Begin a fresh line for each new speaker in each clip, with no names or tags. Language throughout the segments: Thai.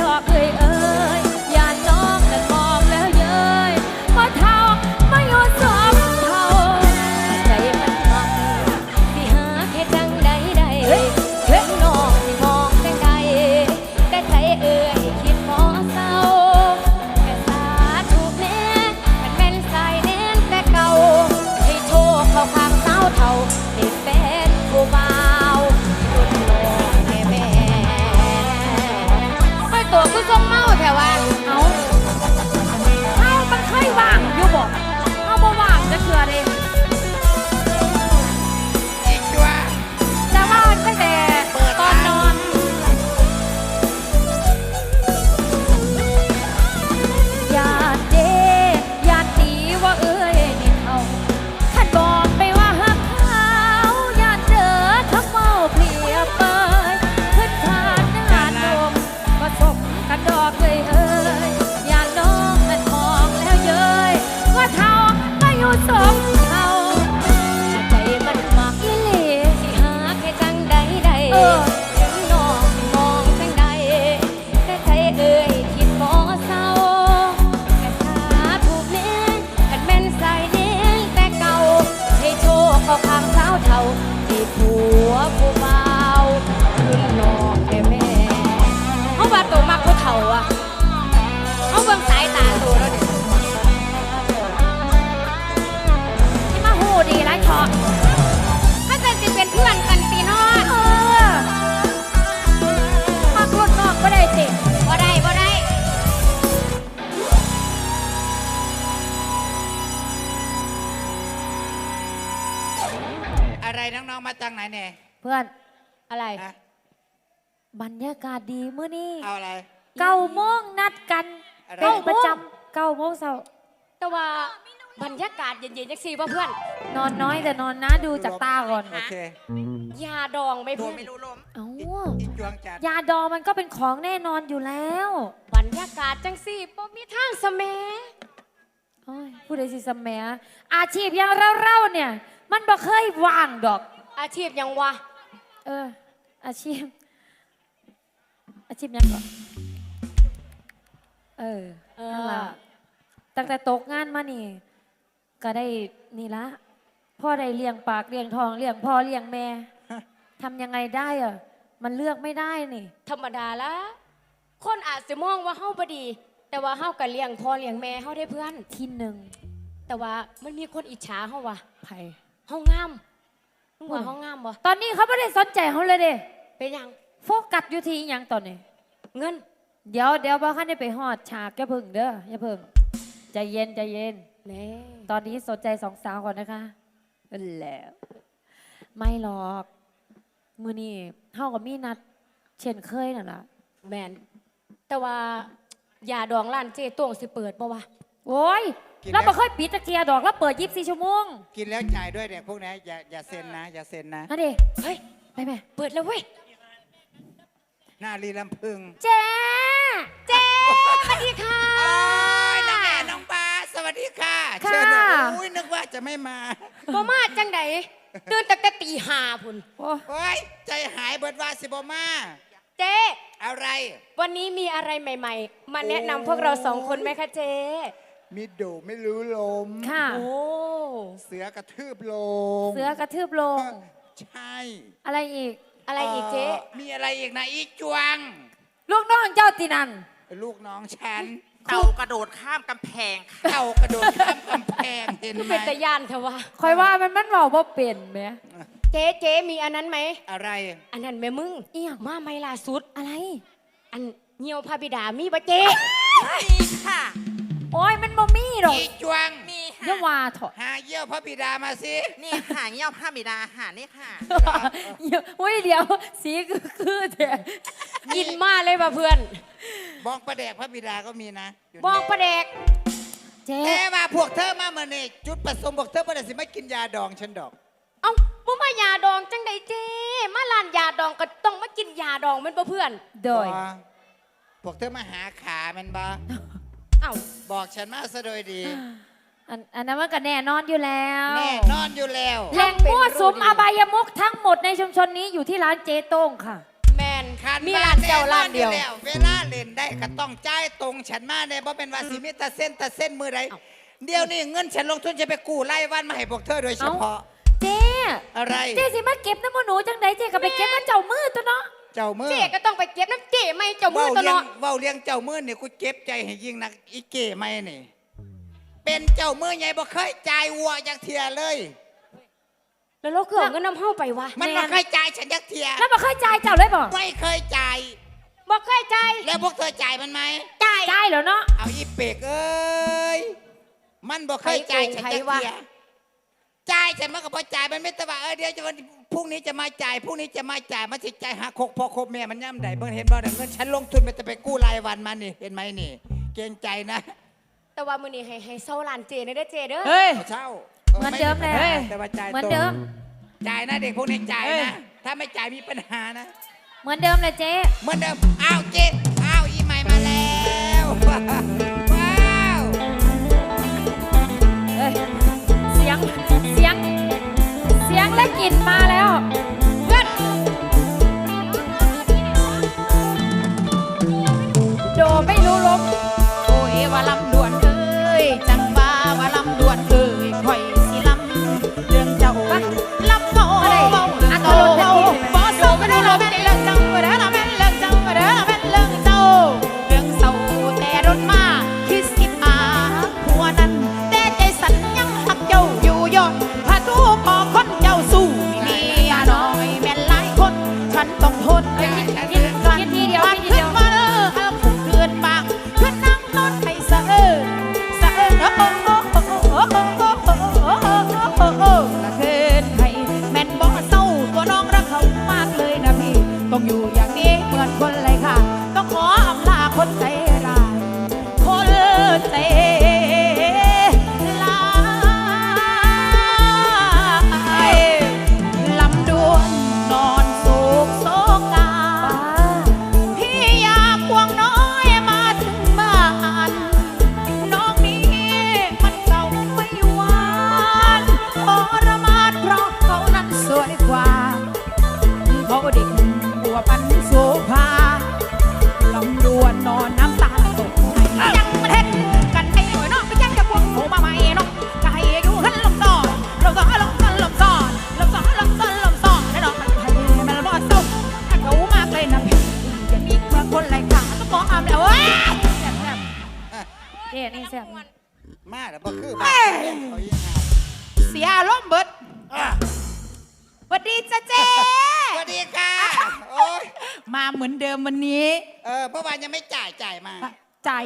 ด
อกเอ้ยเอ้ย
มาจากไหนเนี่ย
เพื่อน
อะไร
ฮะ
บรรยากาศดีมื้อนี้
เอาอะไร
เก้าโมงนัดกัน
อะไร
เป็นประจำเก้าโมงเช้า
แต่ว่าบรรยากาศเย็นๆจังซี่ป่ะเพื่อน
นอนน้อยแต่นอนนะดูจากตาก่อน
โอเค
ยาดองไหม่
โด
เพื่
น
อน
ไม่รู้ลม
เอ้า
อีกจวงจัด
ยาดองมันก็เป็นของแน่นอนอยู่แล้ว
บรรยากาศจังซี่บ่มีทางสะแหม
โอ้ยผู้ใดสิสมัยอาชีพอย่างเราๆเนี่ย มันบ่เคยว่างดอก
อาชีพหยังวะ
เออ อาชีพ อาชีพหยังก่อนเออ
เอ
นั่น
อ
ล่ะตั้งแต่ตกงานมานี่ ก็ได้นี่ละพ่อได้เลี้ยงปากเลี้ยงทองเลี้ยงพ่อเลี้ยงแม่ทำยังไงได้อะมันเลือกไม่ได้นี่
ธรรมดาละคนอาจจะมองว่าเฮาบ่ดี แต่ว่าเฮาก็เลี้ยงพ่อเลี้ยงแม่เฮาได้เพื่อน
ที่หนึ่ง
แต่ว่ามันมีคนอิจฉาเฮาว่ะ
ไผ่
เฮางาม มึงว่า
อืม
เฮางามบ่
ตอนนี้เขาไม่ได้สนใจเขาเลยเด้
เป็นหยัง
โฟกัสอยู่ที่อิหยังตอนนี้
เงิน
เดี๋ยวเดี๋ยวบ่คันได้ไปฮอดฉากอย่าเพึ่งเด้ออย่าเพึ่งใจเย็นใจเย็น
แหน่
ตอนนี้สนใจสองสาวก่อนนะคะนั่นแหละไม่หรอกมือนี้เท่ากับมีนัด เช่นเคยน่ะล่ะ
แม่นแต่ว่ายาดองร้านเจตวงสิเปิดบ่วะ
โอ้ย เราบ่เคยปิดตะเกียร์ดอกแล้วเปิดยีิบสี่ชั่วโมง
กินแล้วจ่ายด้วยเด็กพวกนี้อย่าอย่าเซ็นนะ อย่าเซ็นนะ
นั่นดิ
เฮ้ย
ไปไหม
เปิดแล้วเว้ย
หน้ารีลำพึง
เจ๊
เจ๊สวัสดีค่ะ
โอ้ยน้องแอนน้องปลาสวัสดีค่ะเชิญเลยอุ้ยนึกว่าจะไม่มา
บ่มาจังไดตื่นตั้งแต่ตีห้าพุ่น
โอ้
โอ้ยใจหายเบิดว่าสิบมา
เจ๊
อะไร
วันนี้มีอะไรใหม่ ๆ มาแนะนำพวกเราสองคนไหมคะเจ๊
มิดโดไม่รู้ลม
ค่ะ
โอ้
เสือกระทืบลง
เสือกระทืบลง
ใช่
อะไรอีก
อะไรอีกเจ๊
มีอะไรอีกนะอีกจวง
ลูกน้องเจ้าตินัน
ลูกน้องฉัน
เต่ากระโดดข้ามกำแพงค่ะ
เต่ากระโดดข้ามกำแพงเห็น
คือ
ไหม
เป็นตะยานเถอะวะ
คอยว่ามันมันเบาบ่เป็นไหม
เจ๊เจ๊มีอันนั้นไหม
อะไร
อันนั้นแม่มึง
เอี่ยง
มาไม่ล่าสุด
อะไร
อันเหี่ยวพระบิดามีปะเจ๊
นี่ค่ะ
โอ้ยมันบ่มีหรอก
อีจวง
มีค่ะ
อยาว่าเถอะ
หาเยี่ยวพระบิดามาสิ
นี่ค่ะเงี้ยวผ้าบิดาหานี่ค่ะ
โอ้ยเดี๋ยวสีคือคือแต่
กินมาเลยป่ะเพื่อน
บองประแดกพระบิดาก็มีนะอยู่
บองประแดก
เจ๊
แต่ว่าพวกเธอมาเมื่อนี่จุดประสงค์พวกเธอไม่ได้สิมากินยาดองฉันดอก
เอ้ามึงมายาดองจังไดเจ้มาลานยาดองก็ต้องมากินยาดองแมันป่ะเพื่อน
โดย
บ่พวกเธอมาหาขาแมันบ่
เอ้า
บอกฉันมาซะโดยดี
อันอันนั้นมันก็แน่นอนอยู่แล้ว
แน่นอนอยู่แล้ว
แหล่งมั่วสุมอบายมุกทั้งหมดในชุมชนนี้อยู่ที่ร้านเจ๊โต้งค่ะ
แมน
คัน
มีร้านเจ้าร้านเดียว
แอเวลาเล่นได้ก็ต้องจ่ายตรงฉันมาเนี่ยเพราะเป็นวาสิมิตาเส้นตาเส้นมือใดเดี๋ยวนี้เงินฉันลงทุนจะไปกู้ไล่วันมาให้พวกเธอโดยเฉพาะ
เจ๊
อะไร
เจ๊สิมาเก็บน้ำมันหนูจังไดเจ๊ก็ไปเก็บมันเจ้ามือตัวเนาะ
เจ้ามือ
เจ๊ก็ต้องไปเก็บน้ำเจ๊ไม่เจ้ามือ
เว้า
ตัว
เลี้ยง
เนาะ
เว้าเลี้ยงเจ้ามือเนี่ยกูเจ็บใจให้ยิ่งนักอีเก๋ไม่นี่เป็นเจ้ามือใหญ่บ่เคยจ่ายวัวจักเทียเลย
แล้วเราเกือบเงินน้ำเฮาไปวะ
มันบ่เคยจ่ายฉันจักเทีย
แล้วมาเคยจ่ายเจ้าเลยบ่
ไม่เคยจ่าย
บอกเคยใจาย
แล้วพวกเธอจ่ายมันไหม
จ่าย
จ่ายแล้วเนาะ
เอาอีเป็กเอ้ยมันบอกเคยจ่ายฉันจะเทีย จ่ายฉันมันก็พอจ่ายมันไม่แต่ว่าเออเดี๋ยวจะวันพรุ่งนี้จะมาจ่ายพรุ่งนี้จะมาจ่ายมันสิจ่ายหาคกพอครบแม่มันย่ำใดเบิ่งเห็นบ่เดี๋ยวเงินฉันลงทุนไปจะไปกู้รายวันมานี่เห็นไหมนี่ เกรงใจนะ
แต่ว่ามื้อนี้ให้ให้เซาลานเจเด้อเด้อเจเด้อ
เฮ้ย
เอาเช่า
เหมือนเดิมเลย
แต่ว่าจ่าย
เหมือน
ตรง
เดิม
จ่ายนะเด็กพวกนี้จ่ายนะ ถ้าไม่จ่ายมีปัญหานะ
เหมือนเดิมเลยเจ๊
เหมือนเดิม อ้าวเจ็ดอ้าวอีใหม่มาแล้วว้าว
เห็
นป้า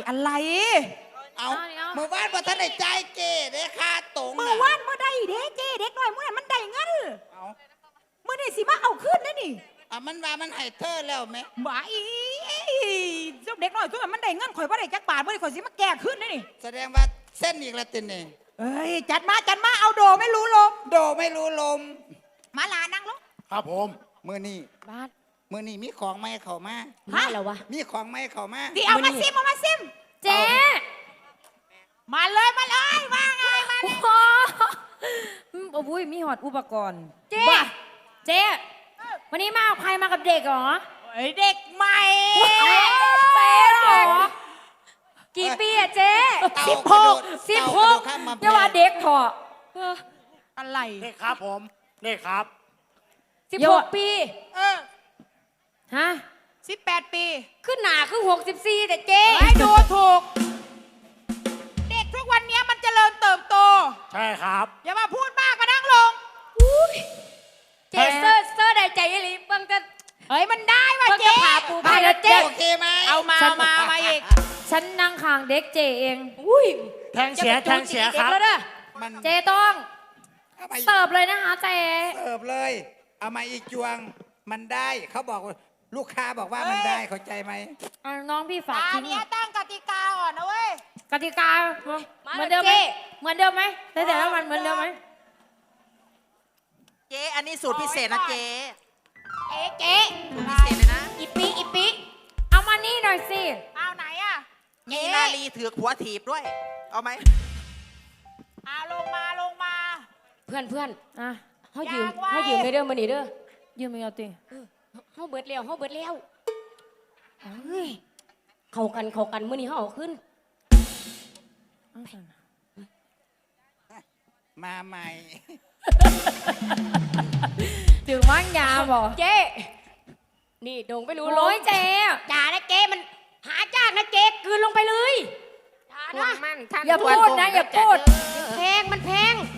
อะ
ไรเอาเมื่อวานพอท่านได้จ่ายเกได้ค่าตรงะ
เมื่อวานเมื่อใดเด้เจ๊เด็กหน่อยเมื่อนั้นมันได้เงิน
เอา
เมื่อนี่สิมาเอาขึ้นนะนี่
อะมันว่ามันให้เธอแล้วไหม
บ่อีเจ้าเด็กหน่อยตัวนั้นมันได้เงินข่อยบ่ได้จักบาทบ่ได้ข่อยสิมาแก้ขึ้นนะนี่
แสดงว่าเส้นอีกแล้วตินนี่
เอ้ยจัดมาจัดมาเอาโดไม่รู้ลม
โดไม่รู้ลม
มาลานั่งลง
ครับผม
มือนี่
บ้าน
มือนี่มีของไม่เข้ามา
มาแล้ววะ
มีของไม่เข้ามา
ที่เอามาซิมเอามาซิม
เจ๊
มาเลยมาเลยมาไงมา
โอ้โหอืมโอ้ยมีหอดอุปกรณ์
เจ๊
บ้าเจ๊วันนี้มาเอาใครมากับเด็กเหรอ
เอ้ยเด็กใหม่
เจ๊เหรอ
กี่ปีอะเจ๊
เต่า
สิบ
ก
ห
ระโด
ก
ด
สิบ
เต่า
ห
กระโด
ก
ดข้ามมา
จะว่าเด็กเถอะ
อะไร
นี่ครับผม นี่ครับ
สิบ
เย
ห
อะ
กปี
เออ
ฮะ
สิบแปดปี
ขึ้นหนาคือหกสิบสี่แต่เจ๊
ให้ดูถูก เด็กทุกวันนี้มันเจริญเติบโต
ใช่ครับ
อย่ามาพูดมากมานั่งลง
เจ๊เซอร์เซอร์ได้ใจยี่หลีเบิ่งจะ
เฮ้ยมันได้ว่ะ
เบิ่ง
เจ๊
จะพาปูไปแล้วเจ๊
โอเคไหม
เอามาเอามาเอามาอีก
ฉันนั่งข้างเด็กเจเอง
อุ้ย
แทงเสีย
จะ
แท
ไป
ง
จู
เสีย
จี
ครับ
เด็กแล้วเด้อ
มัน
เจต้อง
เอามาอีก
เสิร์ฟเลยนะคะเจ
เสิร์ฟเลย เอามาอีกจวง มันได้ เขาบอกว่า ลูกค้าบอกว่ามันได้เข้าใจไหม
อะน้องพี่ฝาก
ตา
ทิ้ง
เนี้ยตั้งกติกาอ่อนนะเว้ย
กติกาเหมือนเดิมไหมเหมือนเดิมไหมแต่แต่ละวันเหมือนเดิมไหม
เจ๊อันนี้สูตรพิเศษนะเจ๊
เอ๊ะเจ๊
สูตรพิเศษเลยนะ
อีปีอีปีเอามานี่หน่อยสิ
เอาไหนอะ
มีนาลีถือหัวถีบด้วย เอาไหม
เอาลงมาลงมา
เพื่อนเพื่อน
อะ
เขายืม
อยากไว้
เขายืมไม่เด้อมานี่เด้อ
ยืมไม่เอาติ
เขาเบิดแล้วเขาเบิดแล้วเอ้ยเข้ากันเข้ากันมื้อนี้เขาเอาขึ้น
เอาสั่น
มาใหม่
ถึงว่างยาบอก
เจ๊นี่โดงไปรู้
โอ้ยเจ
จ่านะเจ๊มันหาจ้างนะเจ๊กลืนลงไปเลยจ่า
ห่ว
นะ
งมั่นท่าน
อย่าพูดนะอย่าพูด
แพงมันแพง
แซ่บ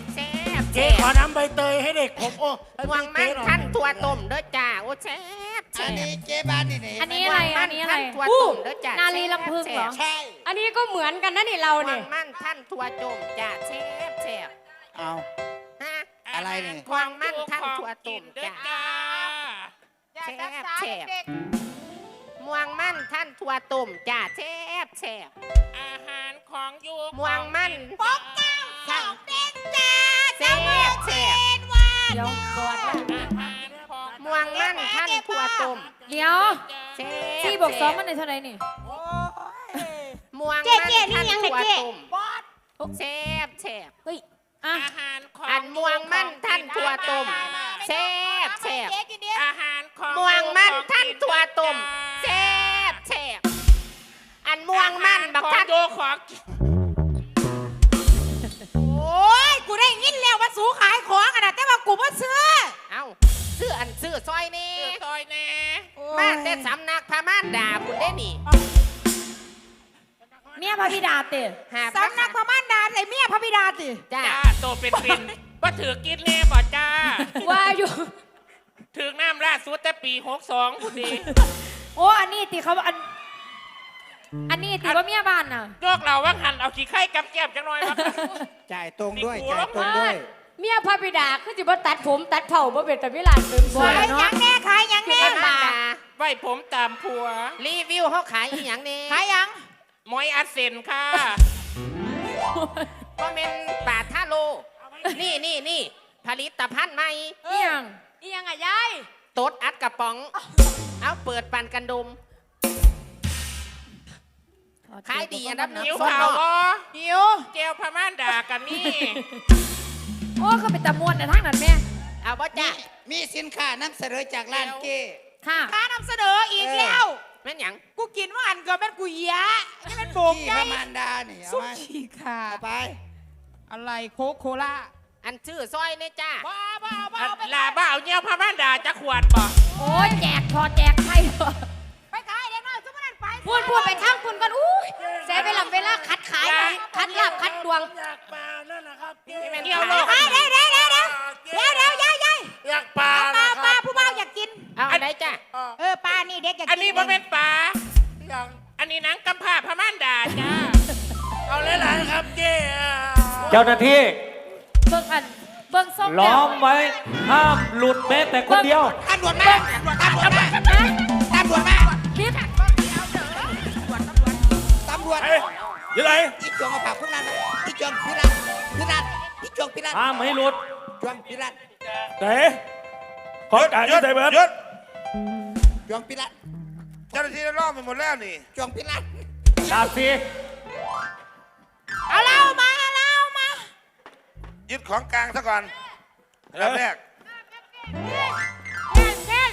เจ๊
เจ๊
ขอน้ำใบเตยให้เด็กผมโอ้ให้
ห่วง
เจ๊
มั่น
หน่อย
ท่านตัวต้มเด้อจ้าโอ้แซ่บแซ่
อัน
บ
นี้เจ๊บ้านนี่นี่
อันนี้อะไรอันนี้อะไร
ตัว
อู้
ต้มเด้อจ้า
นา
นา
ลีลำพึงเหรอ
ใช่
อันนี้ก็เหมือนกันนะนี่เรา
ห่ว
เนี่
ง
ย
มั่นท่านตัวต้มจ้าแซ่บแซ่บ
เอา
ฮะ
อะไรนี่
ห่วงมั่นท่านตัวต้มจ้า
อย่า
แซ่
ซัก
บ
ซ้า
แซ่บ
เด็ก
ม่วงมั่นท่านตัวต้มจ้าแซ่บแซ่บ
อาหารของยู
ม่วงมั่น
ปกเก้า สองเด็กจ้า
แซ่บแซ่บ
เดี๋ยว
ก่อนนะ
อาหารของ
ม่วงมั่นท่านตัวต้ม
เดี๋ยวสี่บวกสองมันได้เท่าไหร่นี่
ม่วงมั่นท่าน
ยังไง
ตัว
เจ๊
ต้ม
บอส
แซ่บแซ่บ
เฮ้ย
อา
หารของ
อันม่วงมั่นท่านตัวต้มแซ่บแซ่บ
เจ๊กินเดียว
อาหารของ
ม่วงมั่นท่านตัวต้มแซ่บแซ่บอันม่วงมั่นบักท่าน
ยูขอ
ยกูได้ยินแล้วว่าสูขายของอะนะแต่ว่ากูบ่ซื้อ
เอ้าซื้ออันซื้อซอยนี่
ซื้อซอยแน่
มาแต่สำนักพม่านด่าคุณได้นี่
เมียพระบิดาเตะ
หา
สำนักพม่านดาใส่เมียพระบิดาสิ
จ้า
จ้าโตเป็นเป็นว่าถือกินแน่บ่จ้า
ว่าอยู่
ถือน้ำล่าสุดแต่ปีหกสองพอดี
โอ้อันนี้ติเขาอัน อันนี้ติว่าเมียบ้านน่ะ
โยกเราว่าหันเอาขี้ไข่กับแก้มจังหน่อยมา
จ่ายตรงด้วย
นี่กู
จ่ายตรงด้วย
เมียพระบิดาคือสิบ่ตัดผมตัดเผ่าบ่เป็นแต่วิลานเติมสว
บ่
ย
แล้ว
ขาย
เนาะ
หยังแน่ขายหยังแน่
พม่านด่า
ไว้ผมตามผัว
รีวิวเขาขายอีหยังนี่
ขายหยัง
มอยอาเซนค่ะ
ก็เป็นปาท่าโล นี่นี่นี่ผลิตภัณฑ์ใหม่
เอียง
อีหยังอะยาย
ตดอัดกระป๋อง เอาเปิดปันกันดม ขายดีอันดับหนึ่ง
หิวข่าวบ่
หิว
เจลพม่านด่ากันนี่
โอ้เขาเป็นตะมวนแต่ทั้งนั้นแม่
เอาบ่จ้า
มีสินค้านำเสนอจากร้านเก้
ค่ะ
ค้านำเสนออีกแล้ว
แม่นหยัง
กูกินว่าอันก็เป็นกูเหี้ยะนี่เป็นโบก
ที่
ใจ
พระมารดานี่เอา
สุ
มา
กี้ค่ะ
เอาไป
อะไรโคกโคล่า
อันชื่อซอยนี่จ้า
บ้าบ้าบ้า
อัน
เอาไป
ลาบ้าเอาเงี้ยวพม่านด่าจะขวดบ่
โอ้ยแจกพอแจกใคร
พูดพูดไปทางคุณก่อนอุ้ยเสียเวลาเวลาคัดขาย คัดลาบคัดดวง
อยากปลานั่นนะครับเจ๊
เงี้ยวโลก
ขายเดี๋ยวเดี๋ยวเดี๋ยวเดี๋ยวเดี๋ยวเดี๋ยวยายยาย
อยากปลา
เอาปลา
นะค
ปลา
รับ
ผู้บ่าวอยากกิน
เอาอันไหนจ้า
เออปลานี่เด็กอยากกิน
อันนี้บ่เป็นปลา
อยาก
อันนี้หนังกำพร้าพม่านด่าจ้า
เอาหลายๆครับเจ๊
เจ้าหน้าที่
เบิ่งอันเบิ่งส้ม
ล้
แล้
อ
ว
มไว้ห้ามหลุดแม้แต่คนเดียว
ตำรวจมาตำรวจมา วจ
เฮ้ยอยู่ไหน
อีจวงเอาผักพวกนั้นน่ะอีจวงพิรัตพิรัตอีจวงพิรัต
ห้ามให้หลุด
จวงพิรัต
ไหนขอการยุดเบิร์ด
จวงพิรัต
เจ้าหน้าที่ได้ล้อมไปหมดแล้วนี่
จวงพิรัต
ดาบสี
เอาเหล้ามาเอาเหล้ามา
ยึดของกลางซะก่อนอันดับแรก
เด็กเด็ก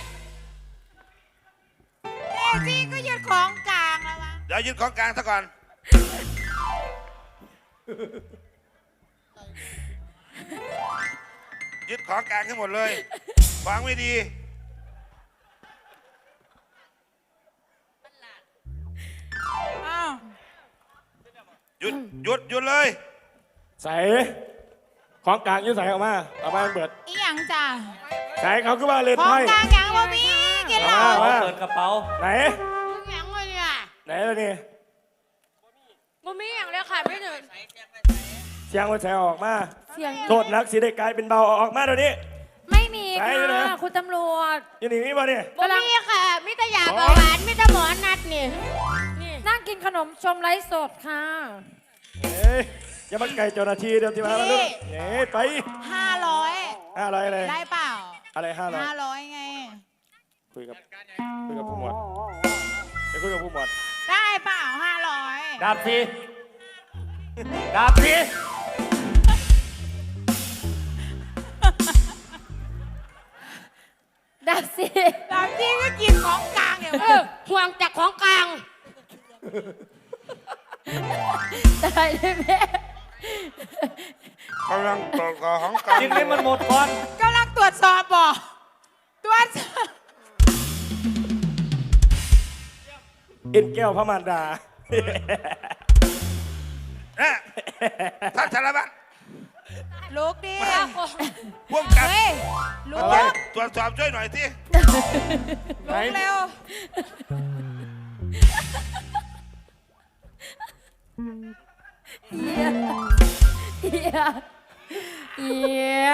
เด็กซี่ก็ยึดของกลางแล้ววะ
เดี๋ยวยึดของกลางซะก่อน ยึดของกลางให้หมดเลยฟังไม่ดี
อ้าว
หยุดหยุดหยุดเลย
ใส่ของกลางอยืดใส่ออกมาเอามาเบิด
อีหยังจ้ะ
ใส่เขาก็ว่าเล่น
ของ
ไพ่
กลางหยังบ่มีกินเหล้า
เอามา
เปิดกระเป๋า
ไหน
หยังวะเนี่ย
ไหนแล้วนี่
บ่มีอย่างเลยค่ะไม่หนึ่ง
เสียงว่าใส่ออกมา
เสียง
โทษนักสิได้กลายเป็นเบาออกมาเดี๋ยวนี้
ไม่มี
ใช่เลย
ค่ะคุณตำรวจ
อยู่นี่มีบ่เนี่ย
บ่มีค่ะมิตรยาเบาหวานมิตรหมอนัดนี่
นั่งกินขนมชมไลฟ์สดค่ะ
เอ้ยอย่ามาไกลเจ้าหน้าที่เดี๋ยวที่มาแล้วลูกเอ้ยไป
ห้าร้อย
ห้าร้อยอะไร
ได้เปล่า
อะไรห้าร้อย
ห้าร้อยไง
คุยกับคุยกับผู้หมวดไปคุยกับผู้หมวด
ได้เปล่าห้าร้อย
ดาบสีดาบสี
ดับสิ
ตามที่ก็กินของกลางเนี่ย
เออห่วงจากของกลาง
ตายเลยแม่
กำลังตรวจสอบของกลาง
กินให้มันหมดก่อน
กำลังตรวจสอบบ่ตรวจสอบ
เอ็นแก้วพระมารดา
นะท่านสารวัตร
ลุกดิ
พวกกับ
เฮ้ยลุก
ไร
ตรวจสอบช่วยหน่อยที่
ลุกเร็ว
เอียเอียเอีย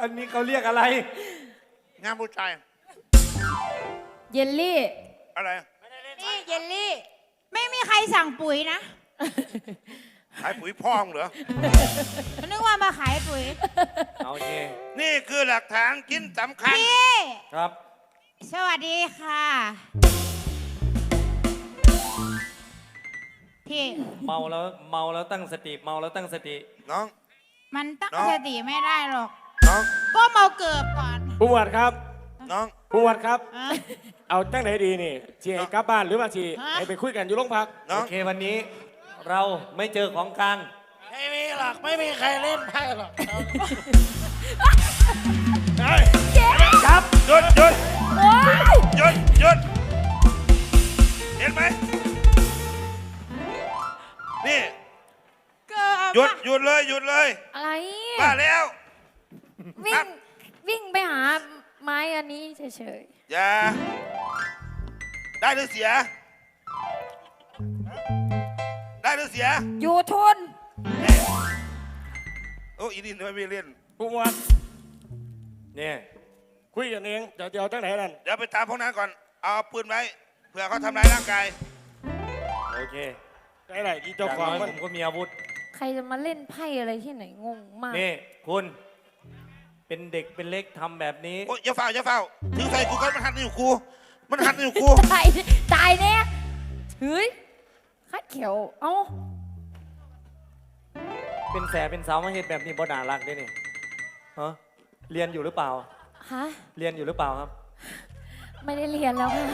อันนี้เขาเรียกอะไร
งานผู้ชาย
เยลลี่
อะไร
นี่เยลลี่ ไม่มีใครสั่งปุ๋ยนะ
ขายปุ๋ยพ่องเหรอ
นึกว่ามาขายปุ๋ย
เอาโอเค
นี่คือหลักฐานชิ้นสำคัญ
พี่
ครับ
สวัสดีค่ะ พี่
เมาแล้วเมาแล้วตั้งสติเมาแล้วตั้งสติ
น้อง
มันตั้ง
น้อง
สติไม่ได้หรอก
น้อง
ก็เมาเกิบก่อน
ผู้หมวดครับ
น้อง
ผู้หมวดครับ
อะ
เอาตั้งไหนดีนี่สิให้กลับบ้านหรือว่าสิ
ฮะ
ให้ไปคุยกันอยู่โรงพัก
น้อ
โองเควันนี้เราไม่เจอของกลาง
ไม่มีหรอกไม่มีใครเล่นไพ่หรอก
เฮ้ยจับหยุดหยุด
โอ๊ย
หยุดหยุดเห็นไหมนี่
เกิบ
หยุดหยุดเลยหยุดเลย
อะไร
มาแล้ว
วิ่ง วิ่งไปหาไม้อันนี้เฉย
อย่า ได้หรือเสีย ได้หรือเสีย
ๆอยู่ทน
โอ้อีดินทำไมไม่เล่น
ผู้หมวด
เนี่ย
คุยกันเองเดี๋ยวเดี๋ยวตั้งไหนนั่น
เดี๋ยวไปตามพวกนั้นก่อน เอาปืนไว้ เผื่อเขาทำร้ายร่างกาย
โอเค
ไหนไหนอี
อ
เจ้า
ย่าง
ของ
น้อย
มั
ผ
น
มก็มีอาวุธ
ใครจะมาเล่นไพ่อะไรที่ไหนงงมาก
นี่คุณ เป็นเด็กเป็นเล็กทำแบบนี้
โอ้ยอย่าเฝ้าอย่าเฝ้า ถือใส่กูก่อนมันหันอยู่กู มันหันอยู่กู
ตายตายแน่เฮ้ยคัดเขียว เอ้า
เป็นแสบเป็นสาวมาเหตุแบบนี้บ่น่ารักด้วยนี่ฮะเรียนอยู่หรือเปล่า
ฮะ
เรียนอยู่หรือเปล่าครับ
ไม่ได้เรียนแล้วค่ะ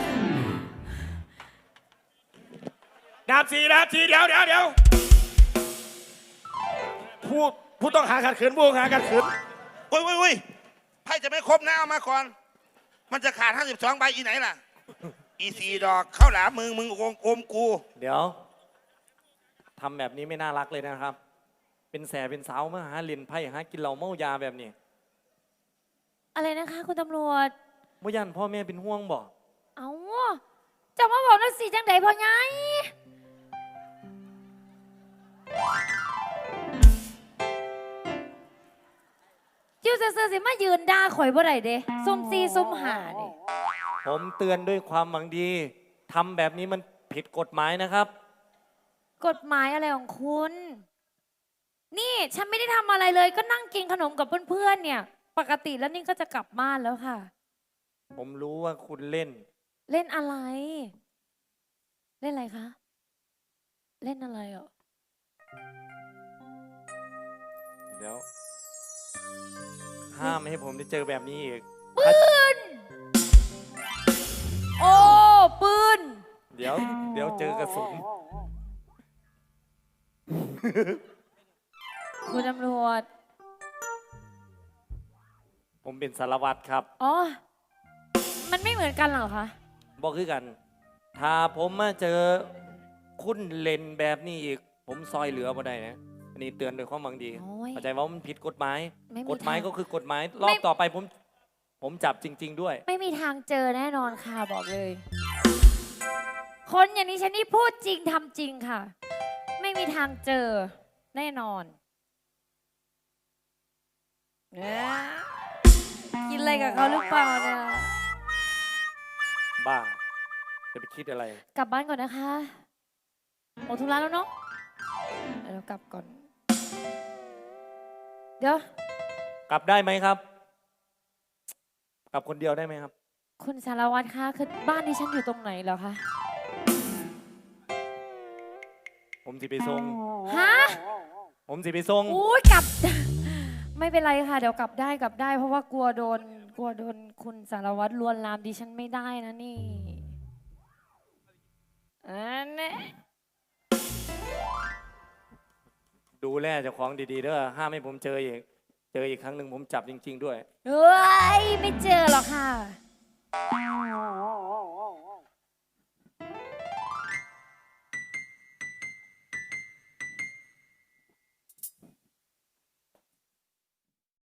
ดาบสีดาบสีเดี๋ยวเดี๋ยวเดี๋ยวผู้ผู้ต้องหาขัดขืนผู้ต้องหาขัดขืน
โอ้ยโอ้ยโอ้ยไพ่จะไม่ครบนะเอามาก่อน มันจะขาด 52 ใบอีไหนล่ะ อีสีดอกเข้าหลามมึงมึงโกงโกมกู
เดี๋ยวทำแบบนี้ไม่น่ารักเลยนะครับ เป็นแสบเป็นสาวมาหาเล่นไพ่หากินเหล้าเมายาแบบนี้
อะไรนะคะ คุณตำรวจ
บ่ยันพ่อแม่เป็นห่วงบ่
เอ้าจะมาบอกนักสีจังใดพ่อไงยูเซอร์สิมายืนด่าข่อยบ่ได้เด้ซุ่มซีซุ่มหาเด้
ผมเตือนด้วยความหวังดีทำแบบนี้มันผิดกฎหมายนะครับ
กฎหมายอะไรของคุณ นี่ฉันไม่ได้ทำอะไรเลย ก็นั่งกินขนมกับเพื่อนๆเนี่ย ปกติแล้วนี่ก็จะกลับบ้านแล้วค่ะ
ผมรู้ว่าคุณเล่น
เล่นอะไร เล่นอะไรคะ เล่นอะไรอะ
เดี๋ยว ห้ามไม่ให้ผมได้เจอแบบนี้อีก
ปืน โอ้ ปืน
เดี๋ยว เดี๋ยวเจอกระสุน
คุณตำรวจ
ผมเป็นสารวัตรครับ
อ๋อ มันไม่เหมือนกันเหรอคะ
บอกคือกัน ถ้าผมมาเจอคุณเล่นแบบนี้อีก ผมซอยเหลือมาได้นะ อันนี้เตือนด้วยความหวังดี
โอ้ย
เข้าใจว่ามันผิดกฎหมาย
ไม่มี
กฎหมาย
ทาง
ก็คือกฎหมาย รอบต่อไปผม ผมจับจริง ๆ ด้วย
ไม่มีทางเจอแน่นอนค่ะบอกเลย คนอย่างนี้ฉันนี่พูดจริงทำจริงค่ะ ไม่มีทางเจอแน่นอนเอ๊ะกินอะไรกับเขาหรือเปล่าเนี่ย
บ้า จะไปคิดอะไร
กลับบ้านก่อนนะคะหมดธุระแล้วเนาะเดี๋ยวเรากลับก่อน เดี๋ยว
กลับได้ไหมครับ กลับคนเดียวได้ไหมครับ
คุณสารวัตรคะคือบ้านที่ฉันอยู่ตรงไหนเหรอคะ
ผมสิไปส่ง
ฮะ
ผมสิไปส่ง
อุ้ยกลับ ไม่เป็นไรค่ะ เดี๋ยวกลับได้กลับได้ เพราะว่ากลัวโดน กลัวโดนคุณสารวัตรลวนลามดิฉันไม่ได้นะนี่อันนี้
ดูแลเจ้าของดีๆเด้อห้ามให้ผมเจออีก เจออีกครั้งหนึ่งผมจับจริง ๆ ด้วย
เฮ้ย ไม่เจอหรอกค่ะ